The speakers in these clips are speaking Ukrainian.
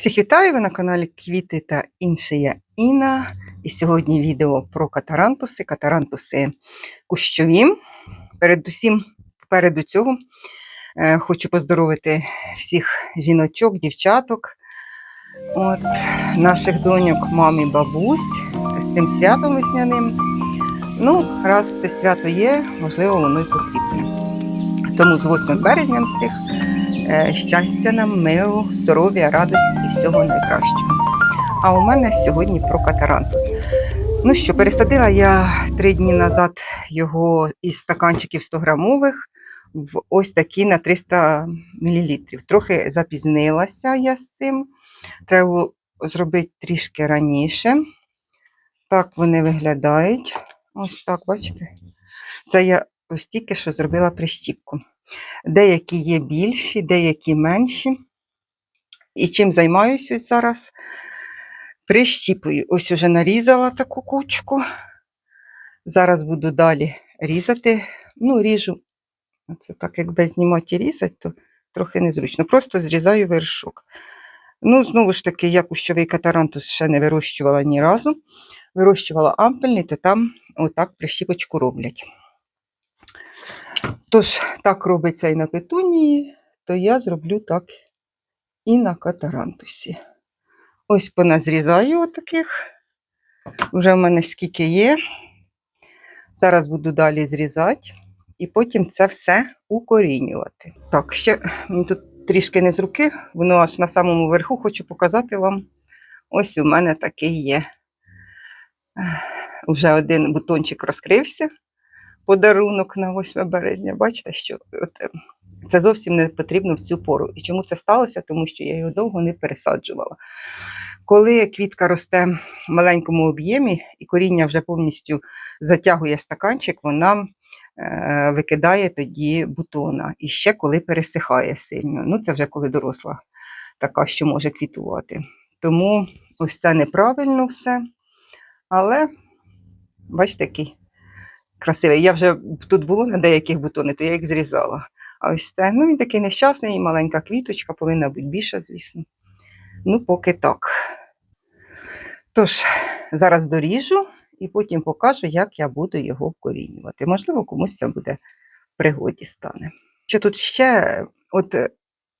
Всіх вітаю! Ви на каналі Квіти та інше я Інна. І сьогодні відео про катарантуси, катарантуси кущові. Передусім, попереду цього е, хочу поздоровити всіх жіночок, дівчаток, от, наших доньок, мам і бабусь з цим святом весняним. Ну, раз це свято є, можливо, воно й потрібне. Тому з 8 березня всіх щастя нам, миру, здоров'я, радості і всього найкращого. А у мене сьогодні про катарантус. Ну що, пересадила я три дні назад його із стаканчиків 100 грамових в ось такі на 300 мл. Трохи запізнилася я з цим. Треба зробити трішки раніше. Так вони виглядають. Ось так, бачите? Це я ось тільки що зробила прищіпку. Деякі є більші, деякі менші. І чим займаюся зараз? Прищіпую. Ось уже нарізала таку кучку. Зараз буду далі різати. Ну, ріжу. Це так, якби знімати і різати, то трохи незручно. Просто зрізаю вершок. Ну, знову ж таки, я кущовий катарантус ще не вирощувала ні разу. Вирощувала ампельний, то там отак прищіпочку роблять. Тож, так робиться і на петунії, то я зроблю так і на катарантусі. Ось поназрізаю отаких. Вже в мене скільки є. Зараз буду далі зрізати і потім це все укорінювати. Так, ще мені тут трішки не з руки, воно аж на самому верху хочу показати вам. Ось у мене такий є. Вже один бутончик розкрився. Подарунок на 8 березня. Бачите, що от, е, це зовсім не потрібно в цю пору. І чому це сталося? Тому що я його довго не пересаджувала. Коли квітка росте в маленькому об'ємі і коріння вже повністю затягує стаканчик, вона е, викидає тоді бутона. І ще коли пересихає сильно. Ну, це вже коли доросла така, що може квітувати. Тому ось це неправильно все. Але, бачите, який красивий. Я вже тут було на деяких бутонах, то я їх зрізала. А ось це, ну він такий нещасний, і маленька квіточка, повинна бути більша, звісно. Ну, поки так. Тож, зараз доріжу і потім покажу, як я буду його вкорінювати. Можливо, комусь це буде в пригоді стане. Що тут ще, от е,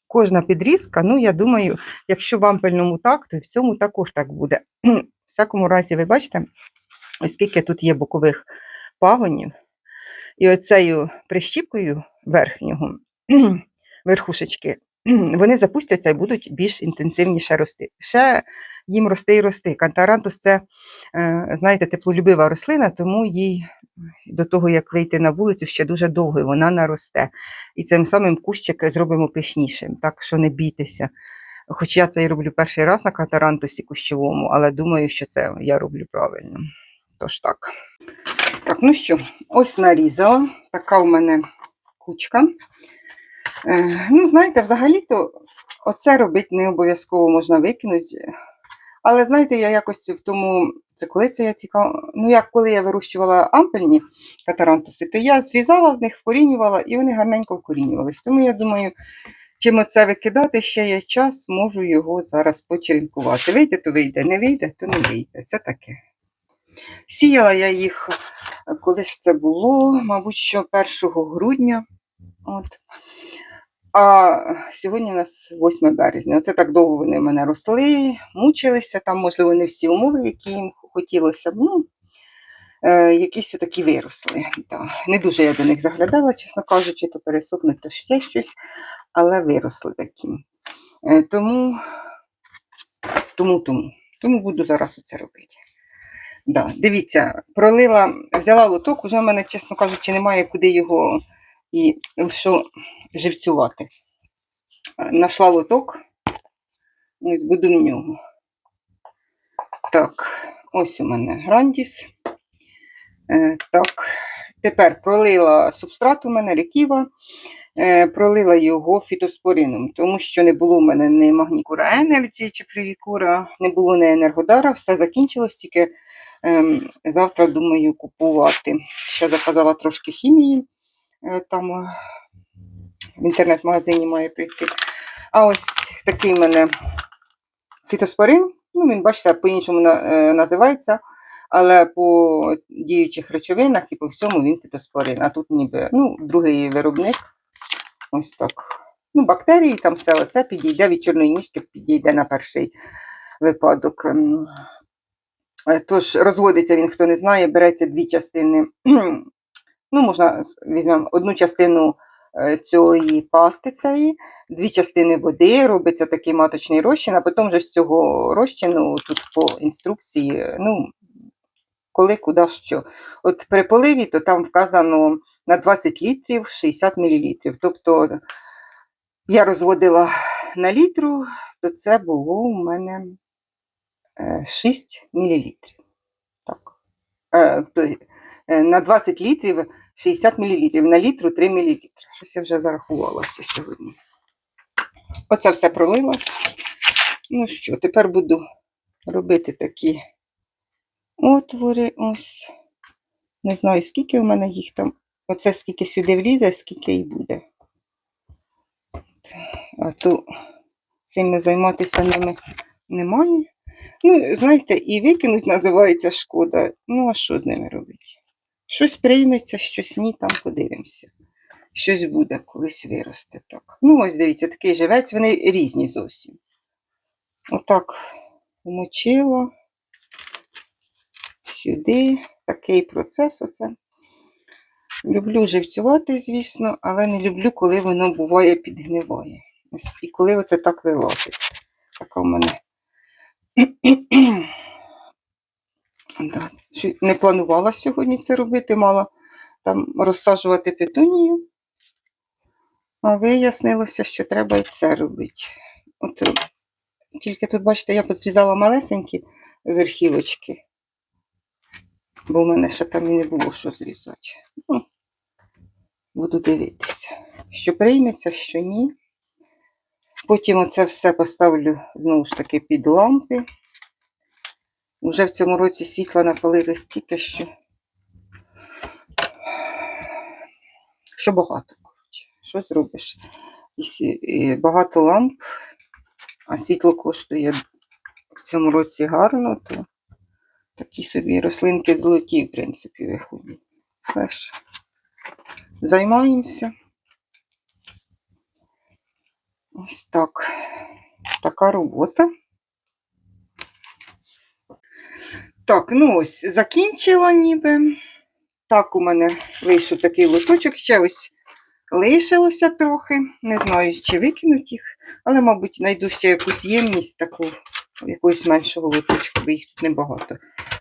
кожна підрізка, ну, я думаю, якщо в ампельному так, то і в цьому також так буде. В всякому разі, ви бачите, ось скільки тут є бокових пагонів. І оцею прищіпкою верхнього верхушечки, вони запустяться і будуть більш інтенсивніше рости. Ще їм рости і рости. Кантарантус це, е, знаєте, теплолюбива рослина, тому їй до того, як вийти на вулицю, ще дуже довго вона наросте. І цим самим кущик зробимо пишнішим, так що не бійтеся. Хоч я це і роблю перший раз на катарантусі кущовому, але думаю, що це я роблю правильно. Тож так. Так, ну що, ось нарізала. Така у мене кучка. Е, ну, знаєте, взагалі-то оце робити не обов'язково можна викинути. Але знаєте, я якось в тому, це коли це я цікаво. Ну, як коли я вирощувала ампельні катарантуси, то я зрізала з них, вкорінювала, і вони гарненько вкорінювались. Тому я думаю, чим оце викидати, ще є час, можу його зараз почерінкувати. Вийде, то вийде, не вийде, то не вийде. Це таке. Сіяла я їх, коли ж це було, мабуть, що 1 грудня. От. А сьогодні у нас 8 березня. Оце так довго вони в мене росли, мучилися. Там, можливо, не всі умови, які їм хотілося б. Ну, е, якісь такі виросли. Да. Не дуже я до них заглядала, чесно кажучи, то пересохнуть, то ще щось, але виросли такі. Е, тому, тому, тому, тому буду зараз оце робити. Да, дивіться, пролила, взяла лоток, уже в мене, чесно кажучи, немає куди його і що живцювати. Нашла лоток, ось буду в нього. Так, ось у мене грандіс. Е, так, тепер пролила субстрат у мене реківа, е, пролила його фітоспорином, тому що не було у мене ні магнікура Енерджі чи привікура, не було ні енергодара, все закінчилось тільки. Ем, Завтра думаю купувати. Ще заказала трошки хімії. е, Там е, в інтернет-магазині має прийти. А ось такий в мене фітоспорин. Ну, він, бачите, по-іншому е, називається, але по діючих речовинах і по всьому він фітоспорин. А тут ніби ну, другий виробник. Ось так. Ну, бактерії, там все оце підійде від чорної ніжки, підійде на перший випадок. Е, Тож розводиться він, хто не знає, береться дві частини. Ну, можна візьмемо одну частину е, цієї пасти цієї, дві частини води, робиться такий маточний розчин, а потім вже з цього розчину тут по інструкції, е, ну, коли, куди, що. От при поливі, то там вказано на 20 літрів 60 мл. Тобто я розводила на літру, то це було у мене 6 мл. Так. То, е, на 20 літрів 60 мл, на літру 3 мл. Щось я вже зарахувалася сьогодні. Оце все пролила. Ну що, тепер буду робити такі отвори. Ось. Не знаю, скільки у мене їх там. Оце скільки сюди влізе, скільки і буде. А то сильно займатися ними немає. Ну, знаєте, і викинуть називається шкода. Ну, а що з ними робити? Щось прийметься, щось ні, там подивимося. Щось буде, колись виросте так. Ну, ось дивіться, такий живець, вони різні зовсім. Отак вмочила сюди. Такий процес оце. Люблю живцювати, звісно, але не люблю, коли воно буває підгниває. І коли оце так вилазить. Така в мене. Да. Не планувала сьогодні це робити, мала там розсаджувати петунію. А вияснилося, що треба і це робити. От, е, тільки тут, бачите, я підрізала малесенькі верхівочки, бо в мене ще там і не було що зрізати. Ну, буду дивитися, що прийметься, що ні. Потім оце все поставлю знову ж таки під лампи. Уже в цьому році світла напалили стільки, що, що багато. коротше. Що зробиш? І багато ламп, а світло коштує в цьому році гарно, то такі собі рослинки золоті, в принципі, виходять. Займаємося. Ось так. Така робота. Так, ну ось, закінчила ніби. Так, у мене вийшов такий лоточок. Ще ось лишилося трохи. Не знаю, чи викинуть їх, але, мабуть, знайду ще якусь ємність таку, якогось меншого лоточка, бо їх тут небагато.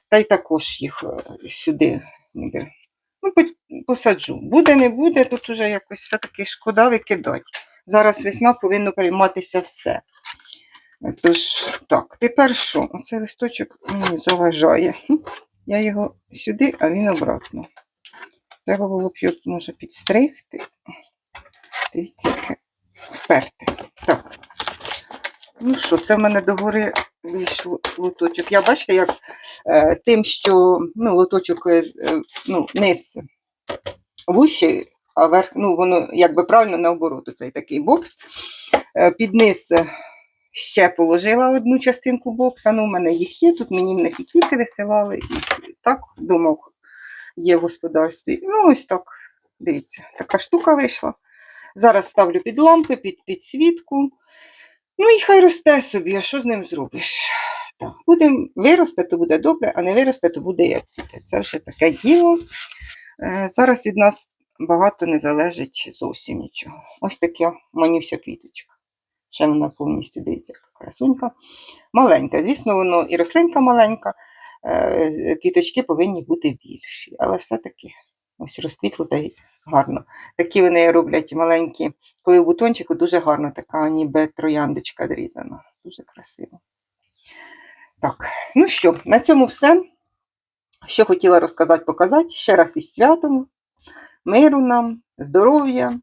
Та й також їх е, сюди ніби. Ну, посаджу. Буде, не буде, тут уже якось все-таки шкода викидати. Зараз весна повинно прийматися все. Тож, так, тепер що? Оцей листочок мені заважає. Я його сюди, а він обратно. Треба було б його, може, підстригти. Дивіться, яке вперте. Так. Ну що, це в мене догори вийшло лоточок. Я бачите, як е, тим, що ну, лоточок, е, е, ну, низ вущий, а верх, ну, воно якби правильно наоборот, цей такий бокс. Е, під низ е, ще положила одну частинку бокса. Ну, у мене їх є, тут мені в них і квіти висилали, і так вдома є в господарстві. Ну, ось так, дивіться, така штука вийшла. Зараз ставлю під лампи, під підсвітку. Ну і хай росте собі, а що з ним зробиш? Буде виросте, то буде добре, а не виросте, то буде як буде. Це вже таке діло. Е, Зараз від нас багато не залежить зовсім нічого. Ось така манюся квіточка. Ще вона повністю дивіться, яка красунька. Маленька. Звісно, воно і рослинка маленька, е, квіточки повинні бути більші, але все-таки ось розквітло та й гарно. Такі вони роблять маленькі, коли в бутончику дуже гарно, така ніби трояндочка зрізана. Дуже красиво. Так, ну що, на цьому все. Що хотіла розказати, показати. Ще раз із святом, миру нам, здоров'я,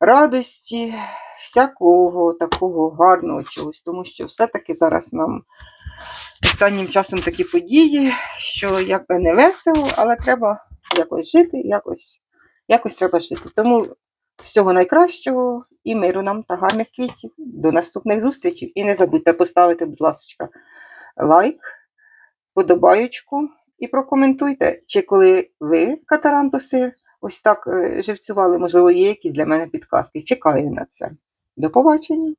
радості, всякого такого гарного чогось, тому що все-таки зараз нам останнім часом такі події, що якби не весело, але треба якось жити, якось, якось треба жити. Тому Всього найкращого і миру нам та гарних квітів. До наступних зустрічей. І не забудьте поставити, будь ласка, лайк, подобаючку і прокоментуйте, чи коли ви, катарантуси, ось так е, живцювали, можливо, є якісь для мене підказки. Чекаю на це. До побачення!